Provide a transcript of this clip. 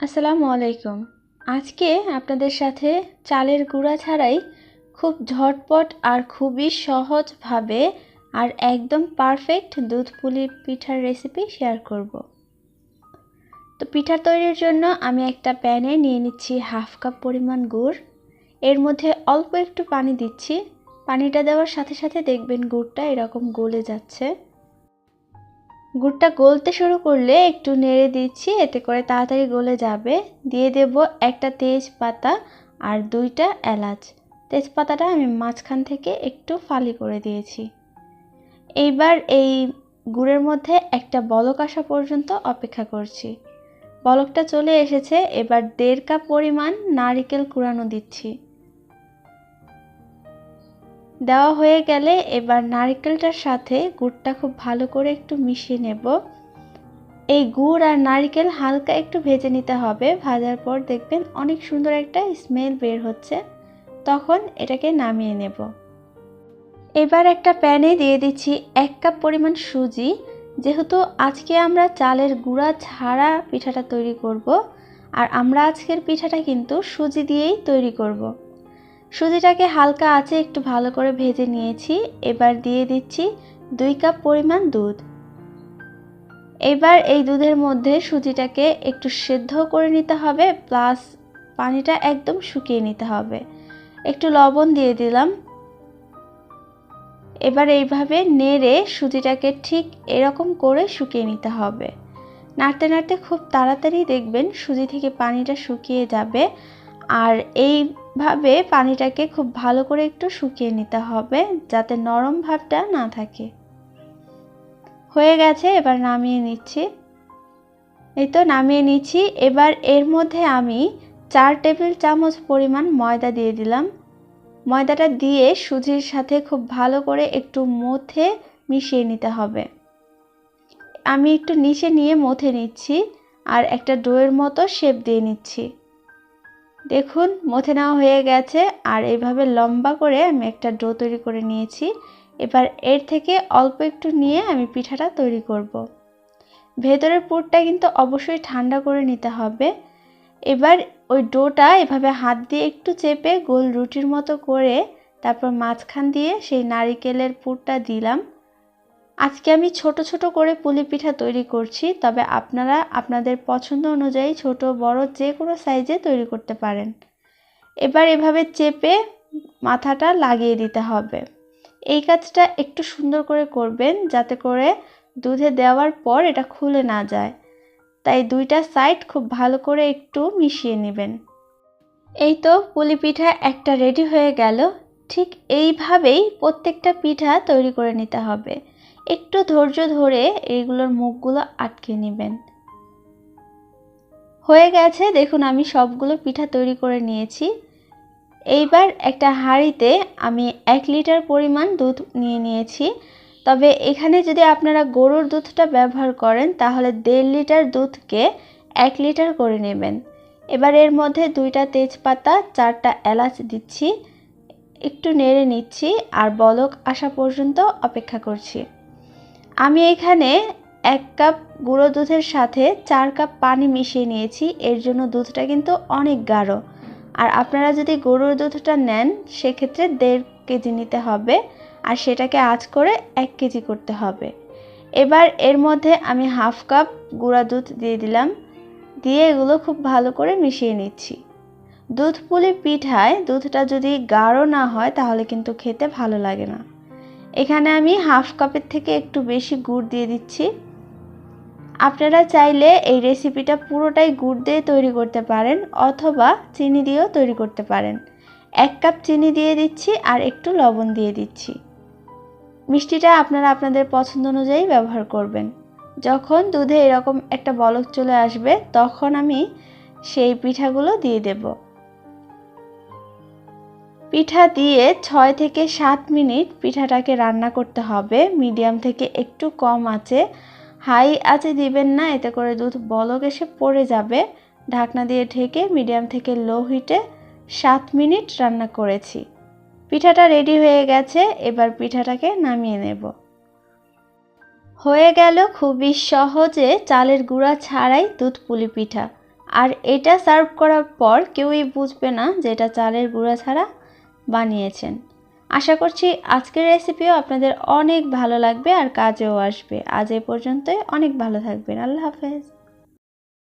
আসসালামু আলাইকুম। আজকে আপনাদের সাথে চালের গুঁড়া ছাড়াই খুব ঝটপট আর খুবই সহজভাবে আর একদম পারফেক্ট দুধ পুলি পিঠার রেসিপি শেয়ার করব। তো পিঠা তৈরির জন্য আমি একটা প্যানে নিয়ে নিচ্ছি হাফ কাপ পরিমাণ গুড়। এর মধ্যে অল্প একটু পানি দিচ্ছি। পানিটা দেওয়ার সাথে সাথে দেখবেন গুড়টা এরকম গলে যাচ্ছে। গুড়টা গলতে শুরু করলে একটু নেড়ে দিচ্ছি, এতে করে তাড়াতাড়ি গলে যাবে। দিয়ে দেব একটা তেজপাতা আর দুইটা এলাচ। তেজপাতাটা আমি মাঝখান থেকে একটু ফালি করে দিয়েছি। এইবার এই গুড়ের মধ্যে একটা বলক আসা পর্যন্ত অপেক্ষা করছি। বলকটা চলে এসেছে, এবার দেড় কাপ পরিমাণ নারিকেল কুড়ানো দিচ্ছি। দেওয়া হয়ে গেলে এবার নারিকেলটার সাথে গুড়টা খুব ভালো করে একটু মিশিয়ে নেব। এই গুড় আর নারিকেল হালকা একটু ভেজে নিতে হবে। ভাজার পর দেখবেন অনেক সুন্দর একটা স্মেল বের হচ্ছে। তখন এটাকে নামিয়ে নেব। এবার একটা প্যানে দিয়ে দিচ্ছি এক কাপ পরিমাণ সুজি। যেহেতু আজকে আমরা চালের গুঁড়া ছাড়া পিঠাটা তৈরি করব, আর আমরা আজকের পিঠাটা কিন্তু সুজি দিয়েই তৈরি করব। সুজিটাকে হালকা আছে একটু ভালো করে ভেজে নিয়েছি। এবার দিয়ে দিচ্ছি দুই কাপ পরিমাণ দুধ। এবার এই দুধের মধ্যে সুজিটাকে একটু সেদ্ধ করে নিতে হবে, প্লাস পানিটা একদম শুকিয়ে নিতে হবে। একটু লবণ দিয়ে দিলাম। এবার এইভাবে নেড়ে সুজিটাকে ঠিক এরকম করে শুকিয়ে নিতে হবে। নাড়তে নাড়তে খুব তাড়াতাড়ি দেখবেন সুজি থেকে পানিটা শুকিয়ে যাবে। আর এইভাবে পানিটাকে খুব ভালো করে একটু শুকিয়ে নিতে হবে যাতে নরম ভাবটা না থাকে। হয়ে গেছে, এবার নামিয়ে নিচ্ছি। এই তো নামিয়ে নিচ্ছি। এবার এর মধ্যে আমি চার টেবিল চামচ পরিমাণ ময়দা দিয়ে দিলাম। ময়দাটা দিয়ে সুজির সাথে খুব ভালো করে একটু মথে মিশিয়ে নিতে হবে। আমি একটু নিচে নিয়ে মথে নিচ্ছি আর একটা ডোয়ের মতো শেপ দিয়ে নিচ্ছি। দেখুন, মথে নেওয়া হয়ে গেছে। আর এইভাবে লম্বা করে আমি একটা ডো তৈরি করে নিয়েছি। এবার এর থেকে অল্প একটু নিয়ে আমি পিঠাটা তৈরি করব। ভেতরের পুরটা কিন্তু অবশ্যই ঠান্ডা করে নিতে হবে। এবার ওই ডোটা এভাবে হাত দিয়ে একটু চেপে গোল রুটির মতো করে তারপর মাঝখান দিয়ে সেই নারিকেলের পুরটা দিলাম। আজকে আমি ছোট ছোট করে পুলি পিঠা তৈরি করছি, তবে আপনারা আপনাদের পছন্দ অনুযায়ী ছোট, বড় যে কোনো সাইজে তৈরি করতে পারেন। এবার এভাবে চেপে মাথাটা লাগিয়ে দিতে হবে। এই কাজটা একটু সুন্দর করে করবেন, যাতে করে দুধে দেওয়ার পর এটা খুলে না যায়। তাই দুইটা সাইড খুব ভালো করে একটু মিশিয়ে নেবেন। এই তো পুলি পিঠা একটা রেডি হয়ে গেল। ঠিক এইভাবেই প্রত্যেকটা পিঠা তৈরি করে নিতে হবে। একটু ধৈর্য ধরে এইগুলোর মুখগুলো আটকে নেবেন। হয়ে গেছে, দেখুন আমি সবগুলো পিঠা তৈরি করে নিয়েছি। এইবার একটা হাঁড়িতে আমি এক লিটার পরিমাণ দুধ নিয়ে নিয়েছি। তবে এখানে যদি আপনারা গরুর দুধটা ব্যবহার করেন, তাহলে দেড় লিটার দুধকে এক লিটার করে নেবেন। এবার এর মধ্যে দুইটা তেজপাতা, চারটা এলাচ দিচ্ছি। একটু নেড়ে নিচ্ছি আর বলক আসা পর্যন্ত অপেক্ষা করছি। আমি এখানে এক কাপ গুঁড়ো দুধের সাথে চার কাপ পানি মিশিয়ে নিয়েছি। এর জন্য দুধটা কিন্তু অনেক গাঢ়। আর আপনারা যদি গরুর দুধটা নেন, সেক্ষেত্রে দেড় কেজি নিতে হবে। আর সেটাকে আজ করে এক কেজি করতে হবে। এবার এর মধ্যে আমি হাফ কাপ গুঁড়া দুধ দিয়ে দিলাম। দিয়ে এগুলো খুব ভালো করে মিশিয়ে নিচ্ছি। দুধ পুলি পিঠায় দুধটা যদি গাঢ় না হয়, তাহলে কিন্তু খেতে ভালো লাগে না। এখানে আমি হাফ কাপের থেকে একটু বেশি গুড় দিয়ে দিচ্ছি। আপনারা চাইলে এই রেসিপিটা পুরোটাই গুড় দিয়ে তৈরি করতে পারেন অথবা চিনি দিয়েও তৈরি করতে পারেন। এক কাপ চিনি দিয়ে দিচ্ছি আর একটু লবণ দিয়ে দিচ্ছি। মিষ্টিটা আপনারা আপনাদের পছন্দ অনুযায়ী ব্যবহার করবেন। যখন দুধে এরকম একটা বলক চলে আসবে, তখন আমি সেই পিঠাগুলো দিয়ে দেব। পিঠা দিয়ে ছয় থেকে সাত মিনিট পিঠাটাকে রান্না করতে হবে। মিডিয়াম থেকে একটু কম আছে। হাই আছে দিবেন না, এতে করে দুধ বলক এসে পড়ে যাবে। ঢাকনা দিয়ে ঢেকে মিডিয়াম থেকে লো হিটে সাত মিনিট রান্না করেছি। পিঠাটা রেডি হয়ে গেছে, এবার পিঠাটাকে নামিয়ে নেব। হয়ে গেল খুবই সহজে চালের গুঁড়া ছাড়াই দুধ পুলি পিঠা। আর এটা সার্ভ করার পর কেউই বুঝবে না যে এটা চালের গুঁড়া ছাড়া বানিয়েছেন। আশা করছি আজকের রেসিপিও আপনাদের অনেক ভালো লাগবে আর কাজেও আসবে। আজ এ পর্যন্তই। অনেক ভালো থাকবেন। আল্লাহ হাফেজ।